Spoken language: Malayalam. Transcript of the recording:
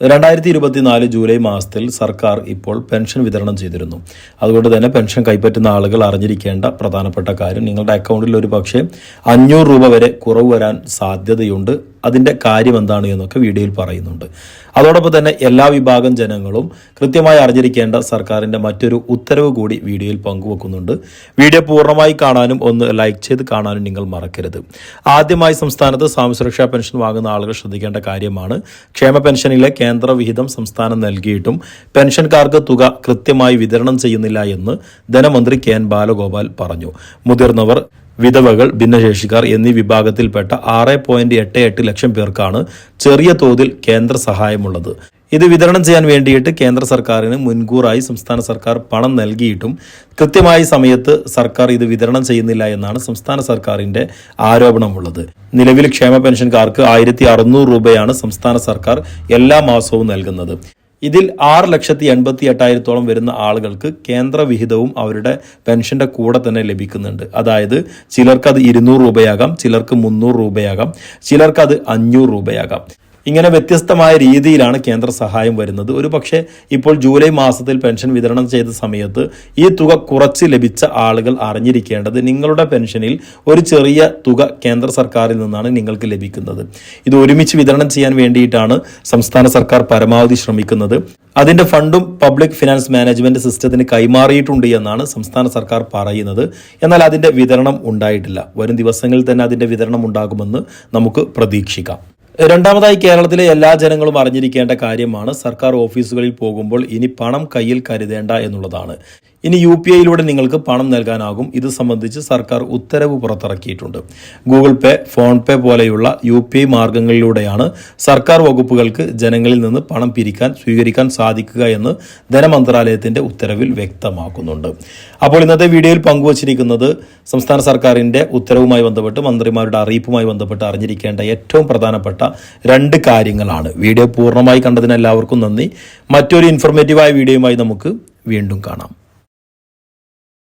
രണ്ടായിരത്തി ഇരുപത്തിനാല് ജൂലൈ മാസത്തിൽ സർക്കാർ ഇപ്പോൾ പെൻഷൻ വിതരണം ചെയ്തിരുന്നു. അതുകൊണ്ട് തന്നെ പെൻഷൻ കൈപ്പറ്റുന്ന ആളുകൾ അറിഞ്ഞിരിക്കേണ്ട പ്രധാനപ്പെട്ട കാര്യം നിങ്ങളുടെ അക്കൗണ്ടിൽ ഒരു പക്ഷേ അഞ്ഞൂറ് രൂപ വരെ കുറവ് വരാൻ സാധ്യതയുണ്ട് അതിന്റെ കാര്യം എന്താണ് എന്നൊക്കെ വീഡിയോയിൽ പറയുന്നുണ്ട്. അതോടൊപ്പം തന്നെ എല്ലാ വിഭാഗം ജനങ്ങളും കൃത്യമായി അറിഞ്ഞിരിക്കേണ്ട സർക്കാരിന്റെ മറ്റൊരു ഉത്തരവ് കൂടി വീഡിയോയിൽ പങ്കുവെക്കുന്നുണ്ട്. വീഡിയോ പൂർണമായി കാണാനും ഒന്ന് ലൈക്ക് ചെയ്ത് കാണാനും നിങ്ങൾ മറക്കരുത്. ആദ്യമായി സംസ്ഥാനത്ത് സാമൂഹ്യ സുരക്ഷാ പെൻഷൻ വാങ്ങുന്ന ആളുകൾ ശ്രദ്ധിക്കേണ്ട കാര്യമാണ്. ക്ഷേമ പെൻഷനിലെ കേന്ദ്ര വിഹിതം സംസ്ഥാനം നൽകിയിട്ടും പെൻഷൻകാർക്ക് തുക കൃത്യമായി വിതരണം ചെയ്യുന്നില്ല എന്ന് ധനമന്ത്രി കെ എൻ ബാലഗോപാൽ പറഞ്ഞു. മുതിർന്നവർ വിധവകൾ ഭിന്നശേഷിക്കാർ എന്നീ വിഭാഗത്തിൽപ്പെട്ട ആറ് പോയിന്റ് എട്ട് എട്ട് ലക്ഷം പേർക്കാണ് ചെറിയ തോതിൽ കേന്ദ്ര സഹായമുള്ളത്. ഇത് വിതരണം ചെയ്യാൻ വേണ്ടിയിട്ട് കേന്ദ്ര സർക്കാരിന് മുൻകൂറായി സംസ്ഥാന സർക്കാർ പണം നൽകിയിട്ടും കൃത്യമായ സമയത്ത് സർക്കാർ ഇത് വിതരണം ചെയ്യുന്നില്ല എന്നാണ് സംസ്ഥാന സർക്കാരിന്റെ ആരോപണമുള്ളത്. നിലവിൽ ക്ഷേമ പെൻഷൻകാർക്ക് ആയിരത്തി രൂപയാണ് സംസ്ഥാന സർക്കാർ എല്ലാ മാസവും നൽകുന്നത്. ഇതിൽ ആറ് ലക്ഷത്തി എൺപത്തി എട്ടായിരത്തോളം വരുന്ന ആളുകൾക്ക് കേന്ദ്ര വിഹിതവും അവരുടെ പെൻഷന്റെ കൂടെ തന്നെ ലഭിക്കുന്നുണ്ട്. അതായത് ചിലർക്ക് അത് ഇരുന്നൂറ് രൂപയാകാം ചിലർക്ക് മുന്നൂറ് രൂപയാകാം ചിലർക്ക് അത് അഞ്ഞൂറ് രൂപയാകാം. ഇങ്ങനെ വ്യത്യസ്തമായ രീതിയിലാണ് കേന്ദ്ര സഹായം വരുന്നത്. ഒരു പക്ഷേ ഇപ്പോൾ ജൂലൈ മാസത്തിൽ പെൻഷൻ വിതരണം ചെയ്ത സമയത്ത് ഈ തുക കുറച്ച് ലഭിച്ച ആളുകൾ അറിഞ്ഞിരിക്കേണ്ടത് നിങ്ങളുടെ പെൻഷനിൽ ഒരു ചെറിയ തുക കേന്ദ്ര സർക്കാരിൽ നിന്നാണ് നിങ്ങൾക്ക് ലഭിക്കുന്നത്. ഇത് ഒരുമിച്ച് വിതരണം ചെയ്യാൻ വേണ്ടിയിട്ടാണ് സംസ്ഥാന സർക്കാർ പരമാവധി ശ്രമിക്കുന്നത്. അതിന്റെ ഫണ്ടും പബ്ലിക് ഫിനാൻസ് മാനേജ്മെന്റ് സിസ്റ്റത്തിന് കൈമാറിയിട്ടുണ്ട് എന്നാണ് സംസ്ഥാന സർക്കാർ പറയുന്നത്. എന്നാൽ അതിന്റെ വിതരണം ഉണ്ടായിട്ടില്ല. വരും ദിവസങ്ങളിൽ തന്നെ അതിന്റെ വിതരണം ഉണ്ടാകുമെന്ന് നമുക്ക് പ്രതീക്ഷിക്കാം. രണ്ടാമതായി കേരളത്തിലെ എല്ലാ ജനങ്ങളും അറിഞ്ഞിരിക്കേണ്ട കാര്യമാണ് സർക്കാർ ഓഫീസുകളിൽ പോകുമ്പോൾ ഇനി പണം കയ്യിൽ കരുതേണ്ട എന്നുള്ളതാണ്. ഇനി യു പി ഐയിലൂടെ നിങ്ങൾക്ക് പണം നൽകാനാകും. ഇത് സംബന്ധിച്ച് സർക്കാർ ഉത്തരവ് പുറത്തിറക്കിയിട്ടുണ്ട്. ഗൂഗിൾ പേ ഫോൺ പേ പോലെയുള്ള യു പി ഐ മാർഗങ്ങളിലൂടെയാണ് സർക്കാർ വകുപ്പുകൾക്ക് ജനങ്ങളിൽ നിന്ന് പണം പിരിക്കാൻ സ്വീകരിക്കാൻ സാധിക്കുക എന്ന് ധനമന്ത്രാലയത്തിന്റെ ഉത്തരവിൽ വ്യക്തമാക്കുന്നുണ്ട്. അപ്പോൾ ഇന്നത്തെ വീഡിയോയിൽ പങ്കുവച്ചിരിക്കുന്നത് സംസ്ഥാന സർക്കാരിന്റെ ഉത്തരവുമായി ബന്ധപ്പെട്ട് മന്ത്രിമാരുടെ അറിയിപ്പുമായി ബന്ധപ്പെട്ട് അറിഞ്ഞിരിക്കേണ്ട ഏറ്റവും പ്രധാനപ്പെട്ട രണ്ട് കാര്യങ്ങളാണ്. വീഡിയോ പൂർണമായി കണ്ടതിന് എല്ലാവർക്കും നന്ദി. മറ്റൊരു ഇൻഫോർമേറ്റീവായ വീഡിയോയുമായി നമുക്ക് വീണ്ടും കാണാം.